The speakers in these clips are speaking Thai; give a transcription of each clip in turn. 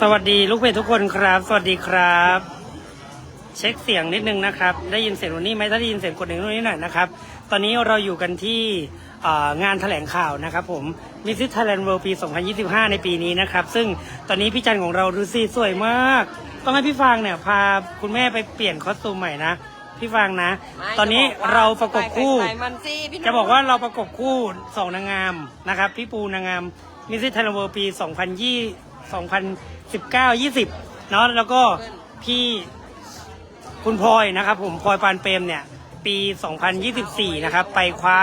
สวัสดีลูกเพจทุกคนครับ สวัสดีครับ เช็คเสียงนิดนึงนะครับ ได้ยินเสียงวันนี้ไหมถ้าได้ยินเสียงกดหนึ่งตรงนี้หน่อยนะครับ ตอนนี้เราอยู่กันที่งานแถลงข่าวนะครับผมมิสซิสไทยแลนด์เวิลด์ปี 2025 ในปีนี้นะครับ ซึ่งตอนนี้พี่จันของเราดูสิสวยมาก ต้องให้พี่ฟางเนี่ยพาคุณแม่ไปเปลี่ยนคอสตูมใหม่นะ พี่ฟางนะ ตอนนี้เราประกบคู่ไปๆมันสิพี่หนุ่มจะบอกว่าเราประกบคู่สองนางงามนะครับ พี่ปูนางงามมิสซิสไทยแลนด์เวิลด์ปี2020 2019 20 เนาะแล้วก็พี่คุณพลอยนะครับ ผมพลอยปานเปรมเนี่ย ปี 2024 นะครับ ไปคว้า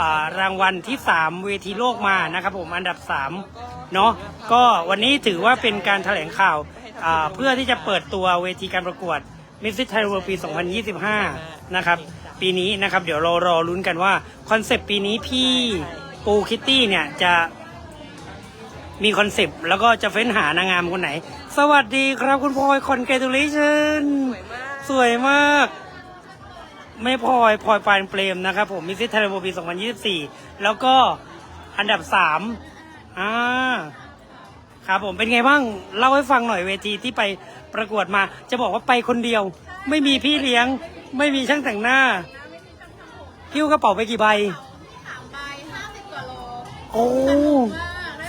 อ่ารางวัลที่ 3 เวทีโลกมานะครับ ผมอันดับ 3 เนาะก็วันนี้ถือว่าเป็นการแถลงข่าวอ่าเพื่อที่จะเปิดตัวเวทีการประกวด มิสซิสไทยแลนด์เวิลด์ปี 2025 นะครับ ปีนี้นะครับ เดี๋ยวเรารอลุ้นกันว่า คอนเซปต์ปีนี้พี่ปูคิตตี้เนี่ยจะมีคอนเซปต์แล้วก็จะเฟ้นหานางงามคนไหน สวัสดีครับคุณพลอยคอนเกตูเลชันสวยมาก ไม่พลอยพลอยปานเปรมนะครับผมมิสซิสไทยแลนด์เวิลด์ปี 2024 แล้วก็อันดับ 3อ่า ครับผมเป็นไงบ้างเล่าให้ฟังหน่อยเวทีที่ไปประกวดมา จะบอกว่าไปคนเดียว ไม่มีพี่เลี้ยง ไม่มีช่างแต่งหน้าพิ้วกระเป๋าไปกี่ใบ สามใบห้าสิบกว่าโลโอ้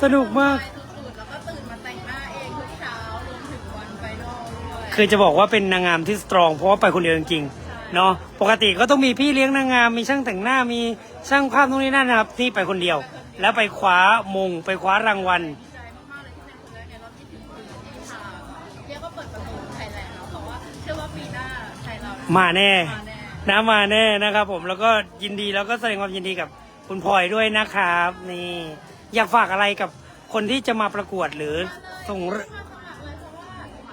สนุกมาก สุดๆแล้วก็ตื่นมาแต่งหน้าเองทุกเช้ารวมถึงวันไฟนอลด้วยคือจะบอกว่าเป็นนางงามที่สตรองเพราะว่าไปคนเดียวจริงๆเนาะปกติก็ต้องมีพี่เลี้ยงนางงามมีช่างแต่งหน้ามีช่างภาพนู่นนี่นั่นนะครับนี่ไปคนเดียว แล้วไปคว้ามงไปคว้ารางวัล มาแน่มาแน่นะมาแน่นะครับ ผมแล้วก็ยินดีแล้วก็แสดงความยินดีกับคุณพลอยด้วยนะครับ นี่ อยากฝากอะไรกับคนที่จะมาประกวดหรือส่งมาสมัครเลยเพราะว่า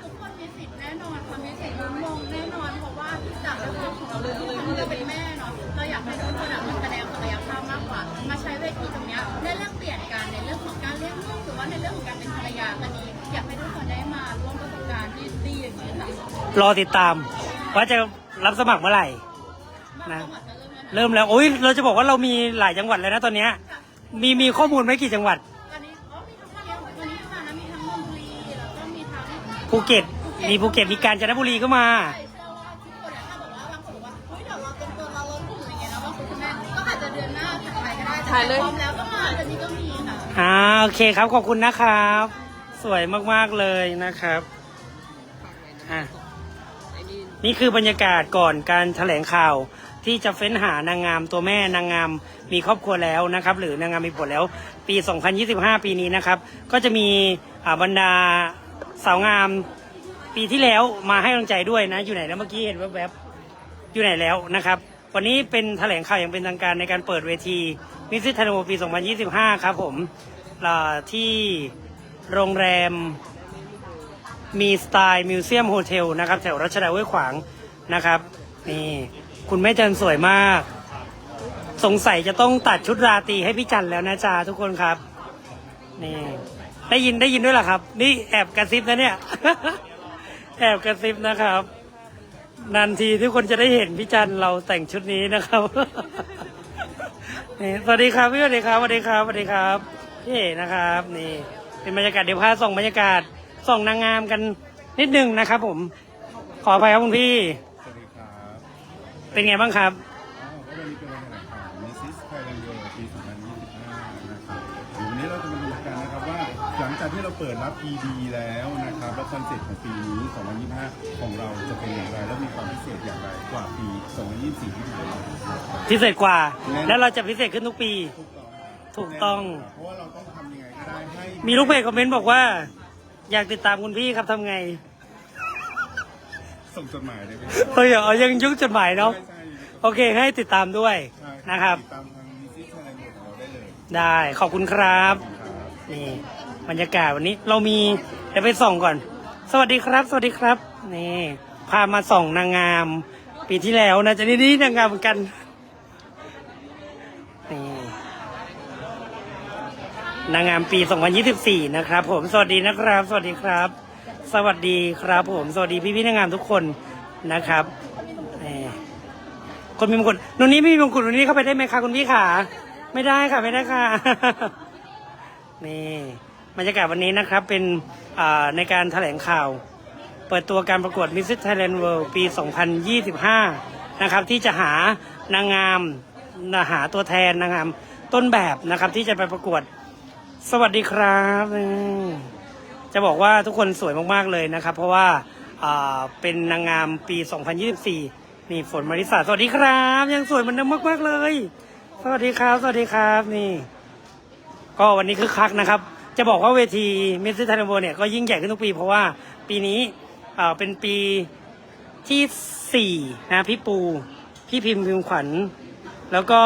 ทุกคนมีสิทธิ์แน่นอนค่ะมีสิทธิ์ลุ้นมงแน่นอนเพราะว่าจากเรื่องของเราเลยเราเป็นแม่เนาะเราอยากให้ทุกคนอะมาแสดงศักยภาพมากกว่า มาใช้เวทีตรงเนี้ยได้แลกเปลี่ยนกันในเรื่องของการเลี้ยงลูกหรือว่าในเรื่องของการเป็นภรรยากันนี้ อยากให้ทุกคนได้มาร่วมประสบการณ์ที่ดีอย่างนี้ค่ะรอติดตามว่าจะ รับสมัครเมื่อไหร่บางนะจังหวัดก็เริ่มแล้วนะเริ่มแล้วโอ้ยเราจะบอกว่าเรามีหลายจังหวัดเลยนะตอนเนี้ยมีมีข้อมูลไหมกี่จังหวัดตอนนี้อ๋อมีทั้งเลี้ยงวันนี้ค่ะนะมีทั้งนนทบุรีแล้วก็มีทั้งภูเก็ตมีภูเก็ตมีกาญจนบุรีก็มา ใช่เชื่อว่าทุกคนเนี่ยถ้าบอกว่าบางคนบอกว่าเฮ้ยเดี๋ยวเราเตรียมตัวเราลดหุ่นอะไรเงี้ยนะบางคนคุณแม่ก็อาจจะเดือนหน้าถัดไปก็ได้แต่ถ่ายเลย พร้อมแล้วก็มาตอนนี้ก็มีค่ะ อ่าโอเคครับขอบคุณนะครับ สวยมากๆเลยนะครับอะไอ้ นี่คือบรรยากาศก่อนการแถลงข่าวที่จะเฟ้นหานางงามตัวแม่นางงามมีครอบครัวแล้วนะครับ หรือนางงามมีผลแล้ว ปี 2025 ปีนี้นะครับ ก็จะมีบรรดาสาวงามปีที่แล้วมาให้กำลังใจด้วยนะ อยู่ไหนแล้วเมื่อกี้เห็นแวบๆอยู่ไหนแล้วนะครับ วันนี้เป็นแถลงข่าวอย่างเป็นทางการในการเปิดเวทีมิสซิสไทยแลนด์ปี 2025 ครับผมที่โรงแรม มีสไตล์มิวเซียมโฮเทลนะครับแถวรัชดาห้วยขวางนะครับนี่คุณแม่จันสวยมาก สงสัยจะต้องตัดชุดราตรีให้พี่จันแล้วนะจ๊ะทุกคนครับนี่ได้ยินได้ยินด้วยเหรอครับ นี่แอบกระซิบนะเนี่ย แอบกระซิบนะครับนานทีทุกคนจะได้เห็นพี่จันเราแต่งชุดนี้นะครับนี่สวัสดีครับพี่สวัสดีครับสวัสดีครับสวัสดีครับพี่เอ๋นะครับ นี่ เป็นบรรยากาศเดี๋ยวพาส่องบรรยากาศ ส่องนางงามกันนิดนึงนะครับผม ขออภัยครับคุณพี่ สวัสดีครับเป็นไงบ้างครับอ๋อก็วันนี้เป็นวันแถลงข่าวมิสซิสไทยแลนด์เวิลด์ปี 2025 นะครับเดี๋ยววันนี้เราจะมาดูกันนะครับว่าหลังจากที่เราเปิดรับ PD แล้วนะครับ แล้วคอนเซ็ปต์ของปีนี้ 2025 ของเราจะเป็นอย่างไร และมีความพิเศษอย่างไรกว่าปี 2024 ที่ผ่านมานะครับ พิเศษกว่า แล้วเราจะพิเศษขึ้นทุกปี ถูกต้อง เพราะว่าเราต้องทำยังไงก็ได้ให้มีลูกเพจคอมเมนต์บอกว่า อยากติดตามคุณพี่ครับทำไงส่งจดหมายได้ไหมเฮ้ยเอายังยุคจดหมายเนาะ ใช่ใช่โอเคให้ติดตามด้วยใช่นะครับ ติดตามทางมิสซิสไทยแลนด์เวิลด์ของเราได้เลยได้ขอบคุณครับ ครับ นี่บรรยากาศวันนี้เรามีเดี๋ยวไปส่องก่อน สวัสดีครับ สวัสดีครับ นี่ พามาส่องนางงาม ปีที่แล้วนะจะนี่นี่นางงามเหมือนกันนี่ นางงามปี 2024 นะครับ ผม สวัสดีนะครับ สวัสดีครับ สวัสดีครับ ผม สวัสดีพี่พี่นางงามทุกคนนะครับนี่คนมีมงกุฎหนูนี้ไม่มีมงกุฎหนูนี้เข้าไปได้ไหมคะคุณพี่ขาไม่ได้ค่ะไม่ได้ค่ะ นี่บรรยากาศวันนี้นะครับเป็นอ่าในการแถลงข่าว เปิดตัวการประกวด Miss Thailand World ปี 2025 นะครับ ที่จะหานางงามหาตัวแทนนางงามต้นแบบนะครับ ที่จะไปประกวด สวัสดีครับจะบอกว่าทุกคนสวยมากๆเลยนะครับ เพราะว่าเป็นนางงามปี 2024 นี่ฝนมาริสาสวัสดีครับ ยังสวยเหมือนเดิมมากๆเลย สวัสดีครับ สวัสดีครับนี่ ก็วันนี้คือคักนะครับ จะบอกว่าเวทีมิสซิสไทยแลนด์เนี่ยก็ยิ่งใหญ่ขึ้นทุกปี เพราะว่าปีนี้เป็นปีที่สี่นะพี่ปู พี่พิมพ์พิมพ์ขวัญ แล้วก็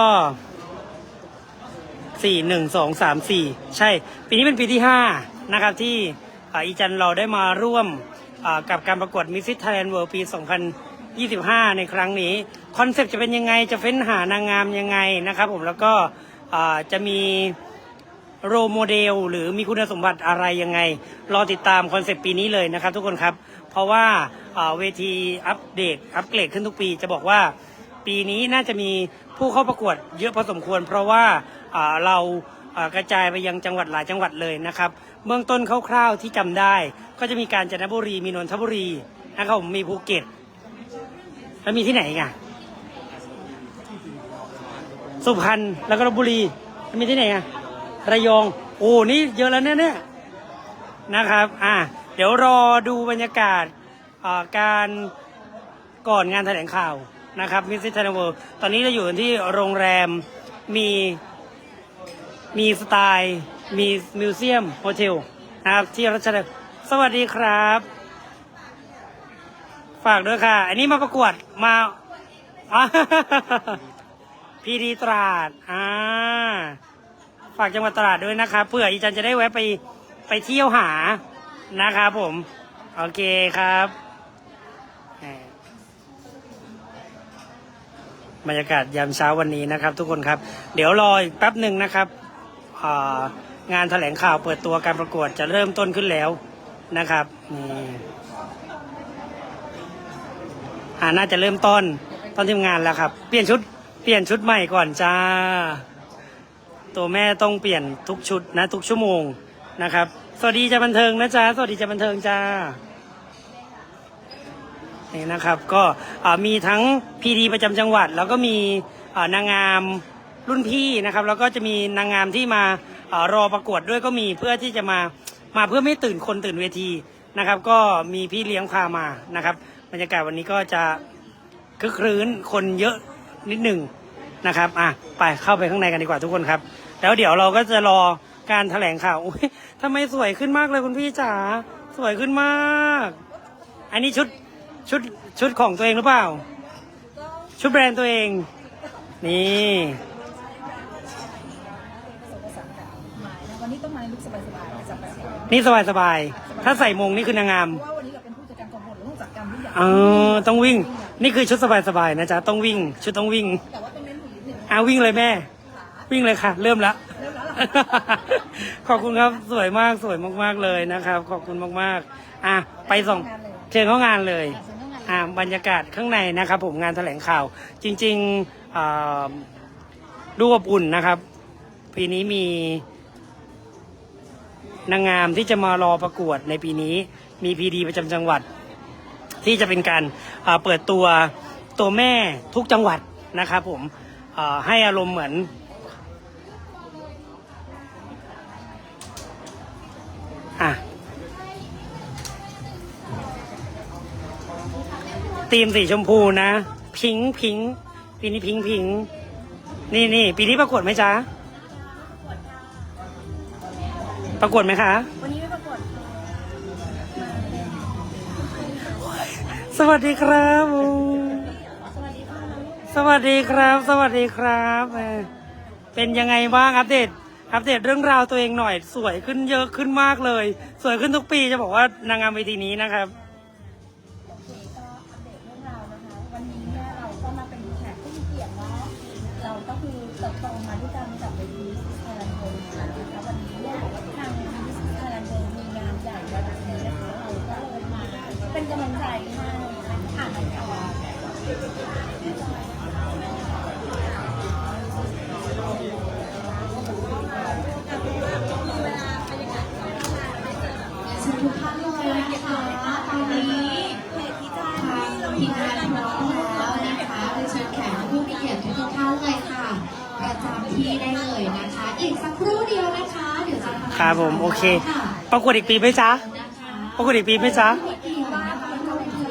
สี่หนึ่งสองสามสี่ใช่ ปีนี้เป็นปีที่ห้านะครับที่อีจันเราได้มาร่วมกับการประกวดมิสซิสไทยแลนด์เวิลด์ปี 2025 ในครั้งนี้ คอนเซปต์จะเป็นยังไงจะเฟ้นหานางงามยังไงนะครับผมแล้วก็จะมีโรโมเดล หรือมีคุณสมบัติอะไรยังไง รอติดตามคอนเซปต์ปีนี้เลยนะครับทุกคนครับ เพราะว่าเอ่อเวทีอัปเดตอัปเกรดขึ้นทุกปี จะบอกว่าปีนี้น่าจะมีผู้เข้าประกวดเยอะพอสมควร เพราะว่า เรากระจายไปยังจังหวัดหลายจังหวัดเลยนะครับ เบื้องต้นคร่าวๆที่จำได้ ก็จะมีการจันทบุรีมีนนทบุรีนะครับผมมีภูเก็ต แล้วมีที่ไหนอะสุพรรณแล้วก็ลบบุรีแล้วมีที่ไหนอะระยองโอ้นี่เยอะแล้วเนี่ยเนี่ยนะครับอะเดี๋ยวรอดูบรรยากาศาการก่อนงานแถลงข่าวนะครับมิสซิสไทนเวอร์ตอนนี้เราอยู่ที่โรงแรมมี มีสไตล์ มีมิวเซียมโฮเทลนะครับที่รัชดาสวัสดีครับ ฝากด้วยค่ะ อันนี้มาประกวดมาอ่าพีดีตราดอ่าฝากจังหวัดตราดด้วยนะครับเพื่ออีจันจะได้แวะไปไปเที่ยวหานะครับผม โอเคครับบรรยากาศยามเช้าวันนี้นะครับ ทุกคนครับ เดี๋ยวรออีกแป๊บหนึ่งนะครับ งานแถลงข่าวเปิดตัวการประกวดจะเริ่มต้นขึ้นแล้วนะครับนี่อ่าน่าจะเริ่มต้นต้นทีมงานแล้วครับ เปลี่ยนชุด เปลี่ยนชุดใหม่ก่อนจ้า ตัวแม่ต้องเปลี่ยนทุกชุดนะ ทุกชั่วโมงนะครับ สวัสดีจ้าบันเทิงนะจ๊ะสวัสดีจ้าบันเทิงจ้านี่นะครับก็มีทั้งพีดีประจำจังหวัด แล้วก็มีนางงาม รุ่นพี่นะครับ แล้วก็จะมีนางงามที่มาอรอประกวดด้วยก็มีเพื่อที่จะมามาเพื่อไม่ตื่นคนตื่นเวทีนะครับ ก็มีพี่เลี้ยงพามานะครับ บรรยากาศวันนี้ก็จะคึกครื้นคนเยอะนิดหนึ่งนะครับอะไปเข้าไปข้างในกันดีกว่าทุกคนครับ แล้วเดี๋ยวเราก็จะรอการแถลงข่าวอุ้ยทำไมสวยขึ้นมากเลยคุณพี่จ๋าสวยขึ้นมาก อันนี้ชุดชุดชุดของตัวเองหรือเปล่า ชุดแบรนด์ตัวเอง นี่นี้ต้องมาในลุคสบายๆจับแบบ นี้นี่สบายสบายๆถ้าใส่มงนี่คือนางงาม เพราะว่าวันนี้เราเป็นผู้จัดการกองบทเราต้องจัดการทุกอย่างเออ ต้องวิ่ง นี่คือชุดสบายสบายๆนะจ๊ะ ต้องวิ่ง ชุดต้องวิ่งแต่ว่าต้องเน้นหุ่นนิดนึงอะวิ่งเลยแม่ วิ่งเลยค่ะ เริ่มแล้วเริ่มแล้วเหรอ ขอบคุณครับสวยมากสวยมากๆเลยนะครับ ขอบคุณมากๆ อะไปส่งเชิญเข้างานเลยอ่าบรรยากาศข้างในนะครับ ผมงานแถลงข่าว จริงๆอ่าดูอบอุ่นนะครับ ปีนี้มี นางงามที่จะมารอประกวดในปีนี้ มีพีดีประจำจังหวัด ที่จะเป็นการเปิดตัวตัวแม่ทุกจังหวัดนะครับผมให้อารมณ์เหมือนอะทีมสีชมพูนะ พิงค์พิงค์ปีนี้พิงค์พิงค์นี่นี่ปีนี้ประกวดไหมจ๊ะ ประกวดไหมคะ วันนี้ไม่ประกวดสวัสดีครับโอ้สวัสดีครับ สวัสดีครับเออเป็นยังไงบ้างอัปเดต อัปเดตเรื่องราวตัวเองหน่อย สวยขึ้นเยอะขึ้นมากเลย สวยขึ้นทุกปีจะบอกว่านางงามเวทีนี้นะครับ ที่ได้เลยนะคะ อีกสักครู่เดียวนะคะ เดี๋ยวจะทำครับผมโอเคค่ะประกวดอีกปีไหมจ๊ะนะคะประกวดอีกปีไหมจ๊ะไม่เกี่ยวนะคะก็เป็นที่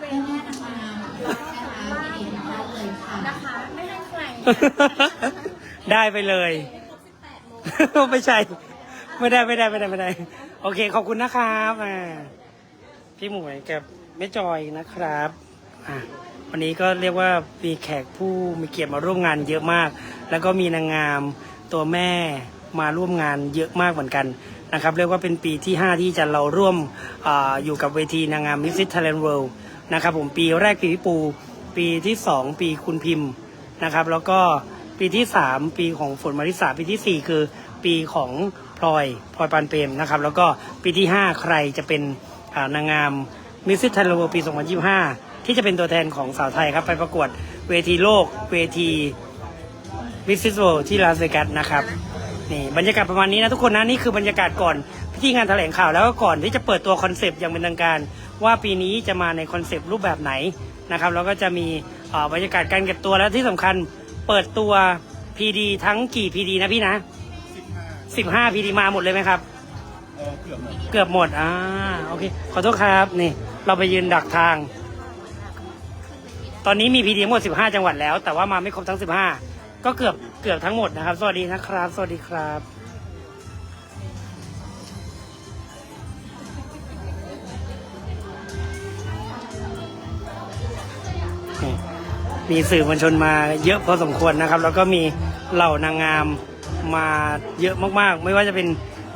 เป็นแม่นางงามนะคะยินดีมากๆเลยค่ะ นะคะ ไม่ให้ใครได้ไปเลย ไม่ใช่ ไม่ได้ไม่ได้ไม่ได้ไม่ได้ โอเค ขอบคุณนะครับอ่าพี่หมวยกับแม่จอยนะครับอะ วันนี้ก็เรียกว่ามีแขกผู้มีเกียรติมาร่วมงานเยอะมาก แล้วก็มีนางงามตัวแม่มาร่วมงานเยอะมากเหมือนกันนะครับ เรียกว่าเป็นปีที่ 5 ที่จะเราร่วมออยู่กับเวทีนางงามมิสซิสไทยแลนด์เวิลด์นะครับผมปีแรกปีพี่ปู ปีที่ 2 ปีคุณพิมพ์นะครับ แล้วก็ปีที่ 3 ปีของฝนมาริสาปีทีสี่4 คือปีของพลอยพลอยปานเปรมนะครับ แล้วก็ปีที่ 5 ใครจะเป็นนางงามมิสซิสไทยแลนเวิลด์ปี 2025 ที่จะเป็นตัวแทนของสาวไทยครับ ไปประกวดเวทีโลก เวทีมิสซิสโวที่ลาสเวกัสนะครับนี่บรรยากาศประมาณนี้นะทุกคนนะนี่คือบรรยากาศก่อนพิธีงานแถลงข่าวแล้วก็ก่อนที่จะเปิดตัวคอนเซปต์อย่างเป็นทางการ ว่าปีนี้จะมาในคอนเซปต์รูปแบบไหนนะครับแล้วก็จะมีเอ่อบรรยากาศการเก็บตัวและที่สำคัญเปิดตัว PD ทั้งกี่ PD นะพี่นะ 15 PD มาหมดเลยไหมครับเออเกือบหมดเกือบหมดอ่าโอเคขอโทษครับนี่เราไปยืนดักทาง ตอนนี้มีพีดีหมด 15 จังหวัดแล้ว แต่ว่ามาไม่ครบทั้ง 15 ก็เกือบเกือบทั้งหมดนะครับ สวัสดีนะครับ สวัสดีครับนี่มีสื่อมวลชนมาเยอะพอสมควรนะครับ แล้วก็มีเหล่านางงามมาเยอะมากๆ ไม่ว่าจะเป็น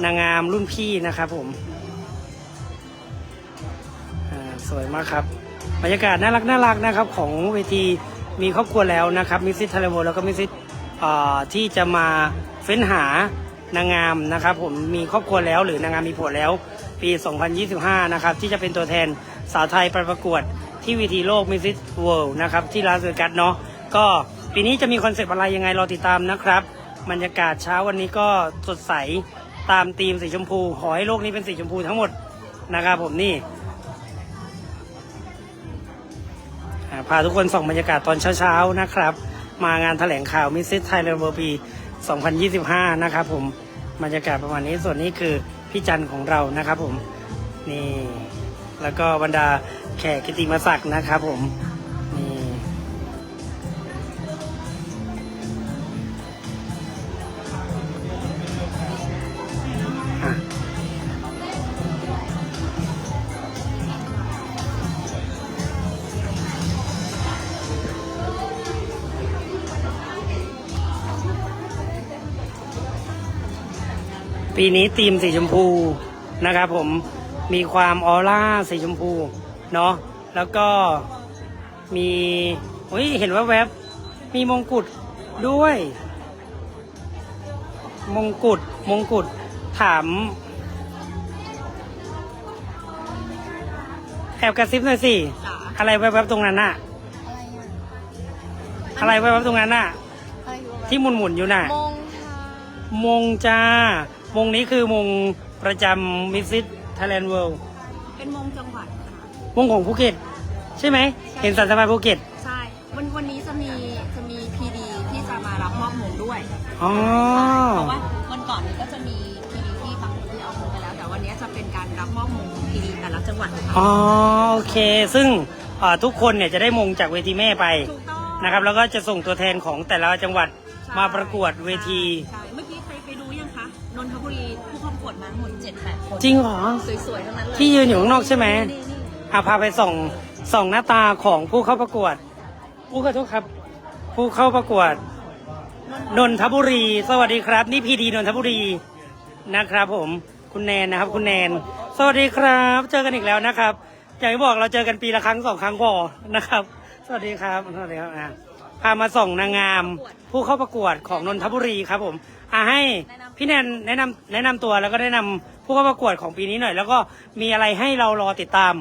นางงามรุ่นพี่นะครับผมสวยมากครับ บรรยากาศน่ารักน่ารักนะครับของเวทีมีครอบครัวแล้วนะครับมิสซิสทเลโวแล้วก็มิสซิสที่จะมาเฟ้นหานางงามนะครับผมมีครอบครัวแล้วหรือนางงามมีผัวแล้วปี 2025 นะครับที่จะเป็นตัวแทนสาวไทยไปประกวดที่เวทีโลกมิสซิสเวิลด์นะครับที่ลาสเวกัสเนาะก็ปีนี้จะมีคอนเซปต์อะไรยังไงรอติดตามนะครับบรรยากาศเช้าวันนี้ก็สดใสตามธีมสีชมพู ขอให้โลกนี้เป็นสีชมพูทั้งหมดนะครับผมนี่ พาทุกคนส่องบรรยากาศตอนเช้าๆนะครับ มางานแถลงข่าวมิสซิสไทยแลนด์เวอร์ปี 2025 นะครับผมบรรยากาศประมาณนี้ส่วนนี้คือพี่จันของเรานะครับผมนี่แล้วก็บรรดาแขกกิติมศักดิ์นะครับผม ปีนี้ธีมสีชมพูนะครับผมมีความออร่าสีชมพูเนาะแล้วก็มีเฮ้ยเห็นว่าแวบมีมงกุฎด้วย มงกุฎมงกุฎถามแอบกระซิบหน่อยสิจ๋าอะไรแวบๆตรงนั้นน่ะ อะไรแวบๆตรงนั้นน่ะอะไรอยู่วะที่หมุนๆอยู่น่ะ มงค่ะมงจ้า มงนี้คือมงประจำมิสซิสไทยแลนด์เวิลด์เป็นมงจังหวัดค่ะ มงของภูเก็ต ใช่ไหมเห็นสันสบายภูเก็ต ใช่ วันวันนี้จะมีจะมีพีดีที่จะมารับมอบมงด้วยอ๋อเพราะว่าวันก่อนนี้ก็จะมีพีดีที่บางคนที่เอามงไปแล้ว แต่วันนี้จะเป็นการรับมอบมงพีดีแต่ละจังหวัดค่ะอ๋อโอเค ซึ่งอ่าทุกคนเนี่ยจะได้มงจากเวทีแม่ไปถูกต้องนะครับ แล้วก็จะส่งตัวแทนของแต่ละจังหวัดใช่มาประกวดเวทีใช่ จ็ดแปดคนจริงเหรอ สวยๆทั้งนั้นเลยที่ยืนอยู่ข้างนอกใช่ไหมนี่นี่อาพาไปส่องส่องหน้าตาของผู้เข้าประกวดผู้ขอโทษครับ ผู้เข้าประกวด นนทบุรี สวัสดีครับ นี่พีดีนนทบุรีนะครับ ผม คุณแนนนะครับ คุณแนน สวัสดีครับ เจอกันอีกแล้วนะครับอย่างที่บอกเราเจอกันปีละครั้งสองครั้งพอนะครับ สวัสดีครับสวัสดีครับอะพามาส่องนางงาม ผู้เข้าประกวดของนนทบุรีครับ ผมอะให้พี่แนนแนะนำแนะนำตัวแล้วก็แนะนำ ผู้เข้าประกวดของปีนี้หน่อย แล้วก็มีอะไรให้เรารอติดตาม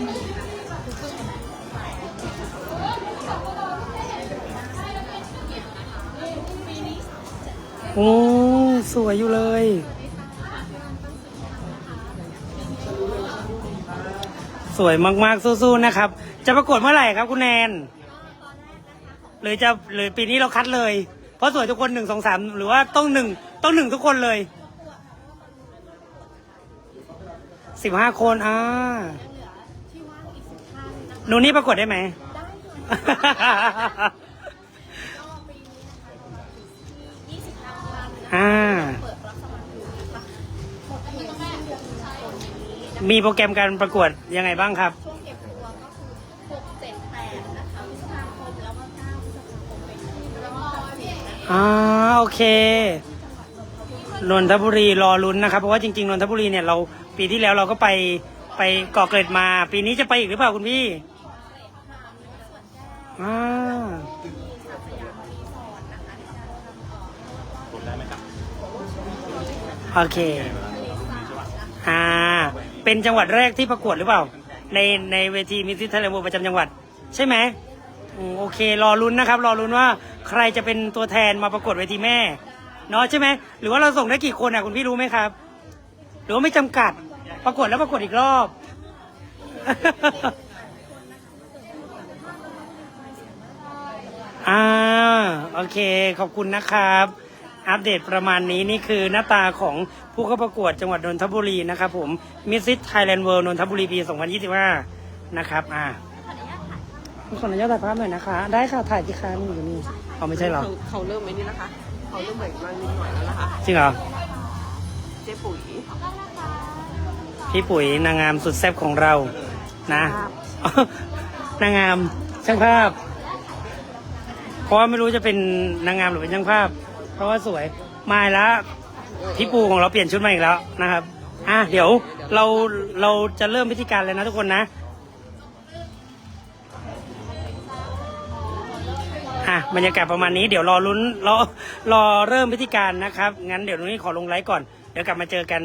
Thank you. โอ้สวยอยู่เลย สวยมากๆสู้ๆนะครับ จะประกวดเมื่อไหร่ครับคุณแนนหรือจะหรือปีนี้เราคัดเลย เพราะสวยทุกคนหนึ่งสองสามหรือว่าต้องหนึ่งต้องหนึ่งทุกคนเลยสิบห้าคนอ่าหนูนี่ประกวดได้ไหม อ่า มีโปรแกรมการประกวดยังไงบ้างครับช่วงเก็บตัวก็คือ6 7 8นะคะพฤษภาคมแล้วก็9พฤษภาคมเป็นที่รอบตัดสินนะคะอ่าโอเคนนทบุรีรอลุ้นนะครับ เพราะว่าจริงๆนนทบุรีเนี่ยเราปีที่แล้วเราก็ไปไปเกาะเกร็ดมา ปีนี้จะไปอีกหรือเปล่าคุณพี่อ่า โอเค อ่า เป็นจังหวัดแรกที่ประกวดหรือเปล่า ในในเวทีมิสซิสไทยแลนด์ประจำจังหวัด ใช่ไหมอืมโอเค รอลุ้นนะครับ รอลุ้นว่าใครจะเป็นตัวแทนมาประกวดเวทีแม่ เนาะใช่ไหม หรือว่าเราส่งได้กี่คนอะคุณพี่รู้ไหมครับ หรือว่าไม่จำกัด ประกวดแล้วประกวดอีกรอบ อ่า โอเค ขอบคุณนะครับ อัปเดตประมาณนี้นี่คือหน้าตาของผู้เข้าประกวดจังหวัดนนทบุรีนะครับผมมิสซิสไทยแลนด์เวิลด์นนทบุรีปี 2025 นะครับ อ่าขออนุญาตถ่ายภาพหน่อยนะคะ ได้ค่ะ ถ่ายที่ค้านี่อยู่นี่เอาไม่ใช่เหรอ เขาเขาเริ่มไอ้นี่นะคะ เขาเริ่มเหมือนมานิดหน่อยแล้วนะคะ จริงเหรอ เจ๊ปุ๋ย พี่ปุ๋ยนางงามสุดแซ่บของเรานะ นางงามช่างภาพ เพราะว่าไม่รู้จะเป็นนางงามหรือเป็นช่างภาพเพ ราะว่าสวยมาแล้วพี่ปูของเราเปลี่ยนชุดมาอีกแล้วนะครับอะเดี๋ยวเราเราจะเริ่มพิธีการเลยนะทุกคนนะอะบรรยากาศประมาณนี้เดี๋ยวรอลุ้นรอรอเริ่มพิธีการนะครับ งั้นเดี๋ยวตรงนี้ขอลงไลฟ์ก่อน เดี๋ยวกลับมาเจอกัน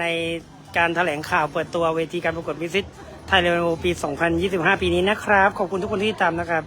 ในการแถลงข่าวเปิดตัวเวทีการประกวดมิสซิสไทยเลนโอปี 2025 ปีนี้นะครับ ขอบคุณทุกคนที่ติดตามนะครับ